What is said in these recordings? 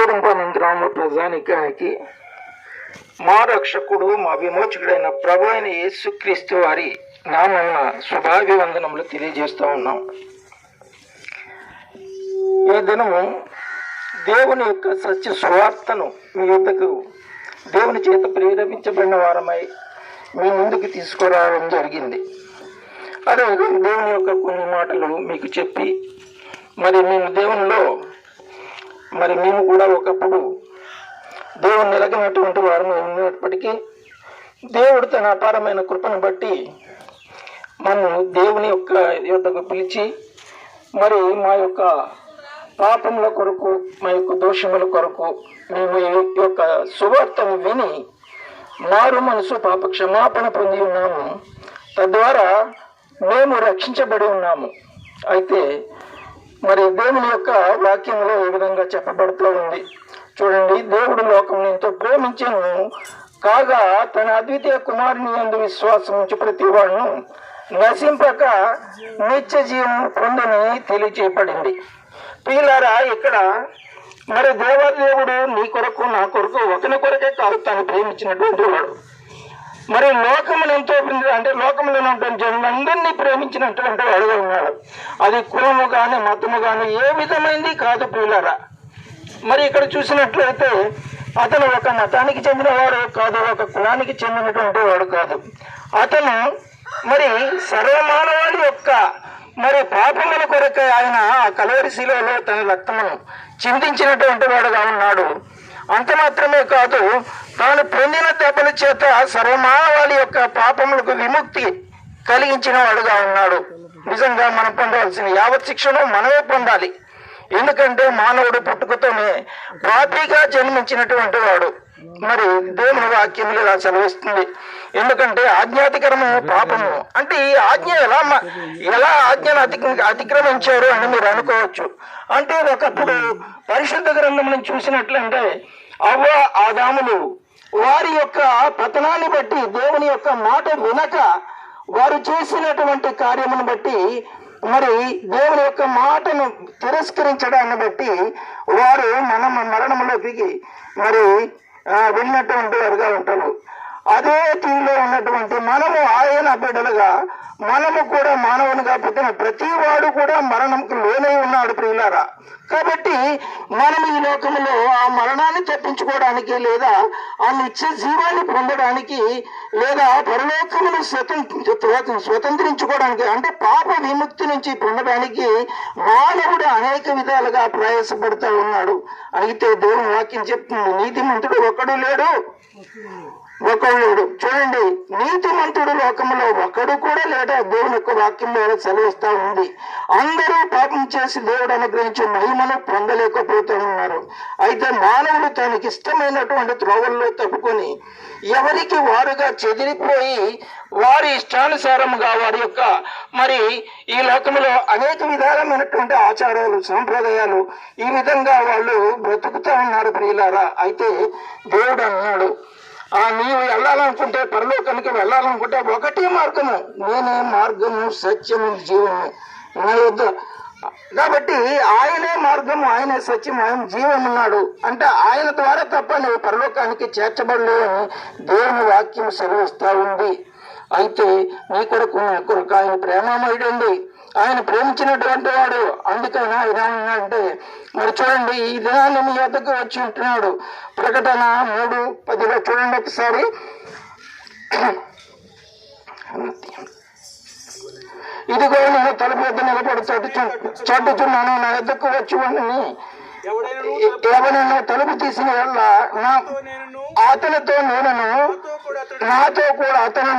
గూడెంపల్లి గ్రామ ప్రజానికానికి మా రక్షకుడు మా విమోచకుడైన ప్రభు అయిన యేసుక్రీస్తు వారి నామన్న శుభాభివందనములు తెలియజేస్తూ ఉన్నాం. ఈ దినము దేవుని యొక్క సత్య సువార్తను మీ యొక్కకు దేవుని చేత ప్రేరేపించబడిన వారమై మీ ముందుకు తీసుకురావడం జరిగింది. అదే దేవుని యొక్క కొన్ని మాటలు మీకు చెప్పి మరి మేము దేవునిలో మరి మేము కూడా ఒకప్పుడు దేవుని నిలగినటువంటి వారు ఉన్నప్పటికీ దేవుడు తన అపారమైన కృపను బట్టి మనం దేవుని యొక్క యొద్దకు పిలిచి మరి మా యొక్క పాపముల కొరకు మా యొక్క దోషముల కొరకు మేము యొక్క సువార్తను విని మారు మనసు పాప క్షమాపణ పొంది ఉన్నాము. తద్వారా మేము రక్షించబడి ఉన్నాము. అయితే మరి దేవుని యొక్క వాక్యంలో ఏ విధంగా చెప్పబడుతూ ఉంది. చూడండి దేవుడు లోకం ఎంతో ప్రేమించను కాగా తన అద్వితీయ కుమారుని ఎందు విశ్వాసం ఉంచి ప్రతి వాడును నశింపక నిత్య జీవం పొందని తెలియచేయబడింది. పిల్లారా ఇక్కడ మరి దేవదేవుడు నీ కొరకు నా కొరకు ఒకని కొరకే కాదు తను ప్రేమించినటువంటి వాడు. మరి లోకమును ఎంతో అంటే లోకములో ఉన్నటువంటి జనులందరినీ ప్రేమించినటువంటి వాడుగా ఉన్నాడు. అది కులము కానీ మతము కానీ ఏ విధమైంది కాదు ప్రియులారా. మరి ఇక్కడ చూసినట్లయితే అతను ఒక మతానికి చెందినవాడు కాదు ఒక కులానికి చెందినటువంటి వాడు కాదు. అతను మరి సర్వమానవాడి యొక్క మరి పాపముల కొరకే ఆయన ఆ కలవరి శిలలో తన రక్తమును చిందించినటువంటి వాడుగా ఉన్నాడు. అంత మాత్రమే కాదు తాను పొందిన దెబ్బల చేత సర్వమానవాళి యొక్క పాపములకు విముక్తి కలిగించిన వాడుగా ఉన్నాడు. నిజంగా మనం పొందవలసిన యావత్ శిక్షను మనమే పొందాలి. ఎందుకంటే మానవుడు పుట్టుకతోనే పాపిగా జన్మించినటువంటి వాడు. మరి దేవుని వాక్యములు ఇలా సెలవిస్తుంది ఎందుకంటే ఆజ్ఞాతికరమైన పాపము. అంటే ఈ ఆజ్ఞ ఎలా మ- ఎలా ఆజ్ఞను అతి అతిక్రమించారు అని మీరు అనుకోవచ్చు. అంటే ఒకప్పుడు పరిశుద్ధ గ్రంథం నుంచి చూసినట్లంటే అవ్వ ఆదాములు వారి యొక్క పతనాన్ని బట్టి దేవుని యొక్క మాట వినక వారు చేసినటువంటి కార్యమును బట్టి మరి దేవుని యొక్క మాటను తిరస్కరించడాన్ని బట్టి వారు మన మరణంలోకి మరి ఆ, వెళ్ళినటువంటి వారుగా ఉంటారు అదే తీరులో ఉన్నటువంటి మనము ఆయన బిడ్డలుగా మనము కూడా మానవునిగా పుట్టిన ప్రతి వాడు కూడా మరణంకు లోనై ఉన్నాడు ప్రియులారా. కాబట్టి మనం ఈ లోకంలో ఆ మరణాన్ని తప్పించుకోవడానికి లేదా ఆ నిత్య జీవాన్ని పొందడానికి లేదా పరలోకమును స్వతంత్ర స్వతంత్రించుకోవడానికి అంటే పాప విముక్తి నుంచి పొందడానికి మానవుడు అనేక విధాలుగా ప్రయాసపడుతూ ఉన్నాడు. అయితే దేవుని వాక్యం చెప్తుంది నీతిమంతుడు ఒక్కడు లేడు. ఒకడు చూడండి నీతిమంతుడు లోకంలో ఒకడు కూడా లేడా? దేవుని యొక్క వాక్యంలో సెలవిస్తా ఉంది. అందరూ పాపం చేసి దేవుడు అనుగ్రహించే మహిమను పొందలేకపోతూ ఉన్నారు అయితే మానవుడు తనకి ఇష్టమైనటువంటి త్రోవల్లో తప్పుకొని ఎవరికి వారుగా చెదిరిపోయి వారి ఇష్టానుసారముగా వారి యొక్క మరి ఈ లోకంలో అనేక విధాలమైనటువంటి ఆచారాలు సాంప్రదాయాలు ఈ విధంగా వాళ్ళు బ్రతుకుతూ ఉన్నారు ప్రియులారా. అయితే దేవుడు అన్నాడు నీవు వెళ్ళాలనుకుంటే పరలోకానికి వెళ్ళాలనుకుంటే ఒకటే మార్గము. నేనే మార్గము సత్యము జీవము. నా యొద్ద కాబట్టి ఆయనే మార్గము ఆయనే సత్యం ఆయన జీవం ఉన్నాడు. అంటే ఆయన ద్వారా తప్ప నువ్వు పరలోకానికి చేర్చబడలేవని దేవుని వాక్యం సెలవిస్తా ఉంది. అయితే నీ కొరకు నీ కొరకు ఆయన ప్రేమమయుడండి. ఆయన ప్రేమించినటువంటి వాడు. అందుకని ఆయన అంటే మరి చూడండి ఈ దినాన్ని మీ వద్దకు వచ్చి ఉంటున్నాడు. ప్రకటన మూడు పదిలో చూడండి ఒకసారి. ఇదిగో నేను తలుపు వద్ద నిలబడి చోటు చోటుచున్నాను నా వద్దకు వచ్చి వాడిని ఎవడైనను ఎవరైనా తలుపు తీసిన వల్ల నా అతనితో నేనను నాతో కూడా అతను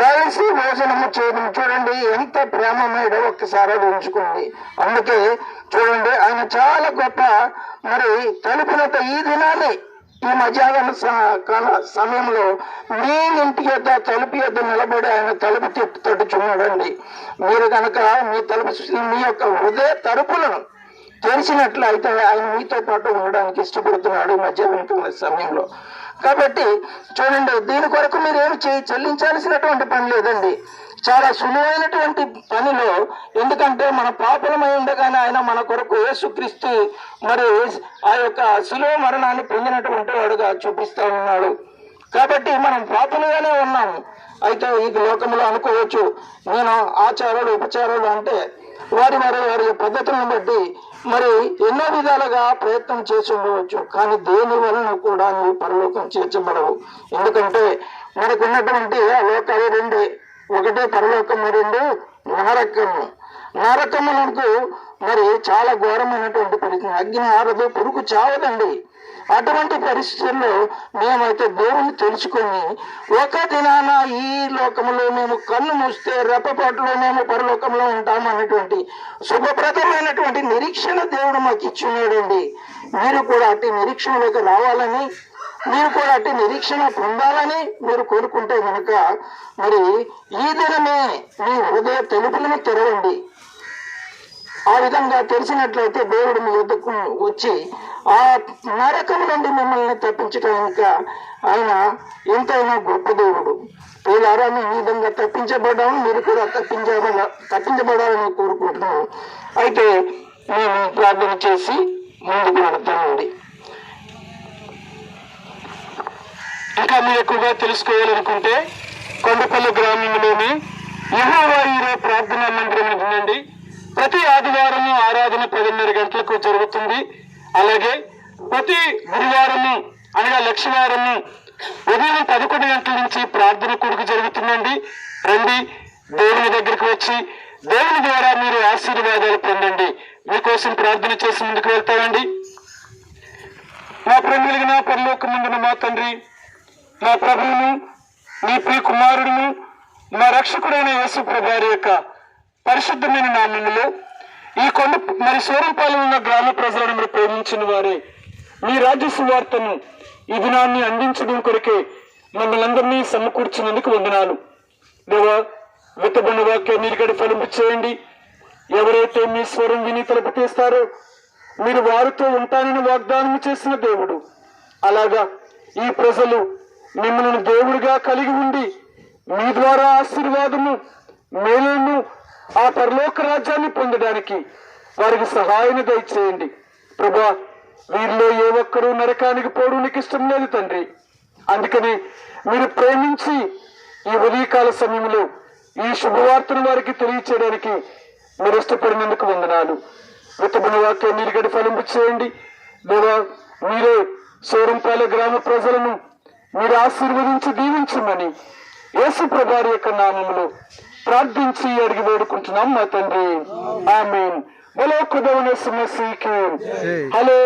కలిసి భోజనము చేయడం చూడండి ఎంత ప్రేమమేడో ఒక్కసారి అది ఉంచుకోండి. అందుకే చూడండి ఆయన చాలా గొప్ప మరి తలుపునంత ఈ దినాలే ఈ మధ్యాహ్నం కాల సమయంలో మీ ఇంటి యొక్క తలుపు యొద్ద నిలబడి ఆయన తలుపు తట్టు చూడండి మీరు కనుక మీ తలుపు మీ యొక్క హృదయ తలుపులను తెలిసినట్లయితే ఆయన మీతో పాటు ఉండడానికి ఇష్టపడుతున్నాడు ఈ మధ్య కాల సమయంలో. కాబట్టి చూడండి దీని కొరకు మీరు ఏమి చేయి చెల్లించాల్సినటువంటి పని లేదండి. చాలా సులువైనటువంటి పనిలో ఎందుకంటే మన పాపలమై ఉండగానే ఆయన మన కొరకు యేసుక్రీస్తు మరి ఆ యొక్క సులువ మరణాన్ని పొందినటువంటి వాడుగా చూపిస్తా ఉన్నాడు. కాబట్టి మనం పాపలుగానే ఉన్నాము అయితే ఈ లోకంలో అనుకోవచ్చు నేను ఆచారాలు ఉపచారాలు అంటే వారి వారి వారి పద్ధతులను బట్టి మరి ఎన్నో విధాలుగా ప్రయత్నం చేసి ఉండవచ్చు కానీ దేని వలన కూడా నువ్వు పరలోకం చేర్చబడవు. ఎందుకంటే మనకు ఉన్నటువంటి లోకాలు రెండే. ఒకటే పరలోకము రెండు నరకము. నరకమునకు మరి చాలా ఘోరమైనటువంటి పరిస్థితి. అగ్ని ఆరదు పురుగు చావదండి. అటువంటి పరిస్థితుల్లో మేమైతే దేవుని తెలుసుకొని ఒక దినాన ఈ లోకంలో మేము కన్ను మూస్తే రెప్పపాటులో మేము పరలోకంలో ఉంటాము అనేటువంటి శుభప్రదమైనటువంటి నిరీక్షణ దేవుడు మాకు ఇచ్చున్నాడండి. మీరు కూడా అట్టి నిరీక్షణలోకి రావాలని మీరు కూడా అట్టి నిరీక్షణ పొందాలని మీరు కోరుకుంటే కనుక మరి ఈ దినమే మీ హృదయ తెలుపులను తెరవండి. ఆ విధంగా తెలిసినట్లయితే దేవుడు మీ యుద్ధకు వచ్చి ఆ నరకం నుండి మిమ్మల్ని తప్పించడానికి ఆయన ఎంతైనా గొప్ప దేవుడు. వీళ్ళారా మేము ఈ విధంగా తప్పించబడ్డాము మీరు కూడా తప్పించబడ తప్పించబడాలని కోరుకుంటున్నాము. అయితే మేము ప్రార్థన చేసి ముందుకు వెళతామండి ఇంకా మీరు ఎక్కువగా తెలుసుకోవాలనుకుంటే కొండపల్లి గ్రామంలోని యెహోవా ప్రార్థనా మందిరం ఉందండి. ప్రతి ఆదివారము ఆరాధన పదిన్నర గంటలకు జరుగుతుంది. అలాగే ప్రతి గురువారము అనగా లక్షవారము ఉదయం పదకొండు గంటల నుంచి ప్రార్థన కొడుకు జరుగుతుందండి. రండి దేవుని దగ్గరికి వచ్చి దేవుని ద్వారా మీరు ఆశీర్వాదాలు పొందండి. మీకోసం ప్రార్థన చేసి ముందుకు వెళ్తామండి. మా ప్రేమిలిగిన పరలోకముందున మా తండ్రి మా ప్రభువును మీ ప్రియ కుమారుడును మా రక్షకుడైన యేసు ప్రభారి యొక్క పరిశుద్ధమైన నామములో ఈ కొండ మరి సూరంపాలెం ఉన్న గ్రామ ప్రజలను మీరు ప్రేమించిన వారే మీ రాజ్య సువార్తను ఈ దినాన్ని అందించడం కొరకే మమ్మల్ని అందరినీ సమకూర్చినందుకు వందనాలు. దేవా విత్తబడిన వాక్యం మీరు గడి ఫలింపు చేయండి. ఎవరైతే మీ స్వరం విని తలుపు తీస్తారో మీరు వారితో ఉంటానని వాగ్దానం చేసిన దేవుడు. అలాగా ఈ ప్రజలు మిమ్మల్ని దేవుడిగా కలిగి ఉండి మీ ద్వారా ఆశీర్వాదము మేలును ఆ పరలోక రాజ్యాన్ని పొందడానికి వారికి సహాయాన్ని దయచేయండి. ప్రభా వీరిలో ఏ ఒక్కరూ నరకానికి పోవడం నీకు ఇష్టం లేదు తండ్రి. అందుకని మీరు ప్రేమించి ఈ ఉదయకాల సమయంలో ఈ శుభవార్తను వారికి తెలియచేయడానికి మీరు ఇష్టపడినందుకు వందనాలు. విత్తబడిన వాక్యం నీరుగడి ఫలింపు చేయండి. లేదా మీరే సోరంపాలె గ్రామ ప్రజలను మీరు ఆశీర్వదించి దీవించమని యేసు ప్రభారి యొక్క నామములో ప్రార్థించి అడిగి వేడుకుంటున్నాం మా తండ్రి. ఆమెన్ బలో కుదవన సమస్యకి హలో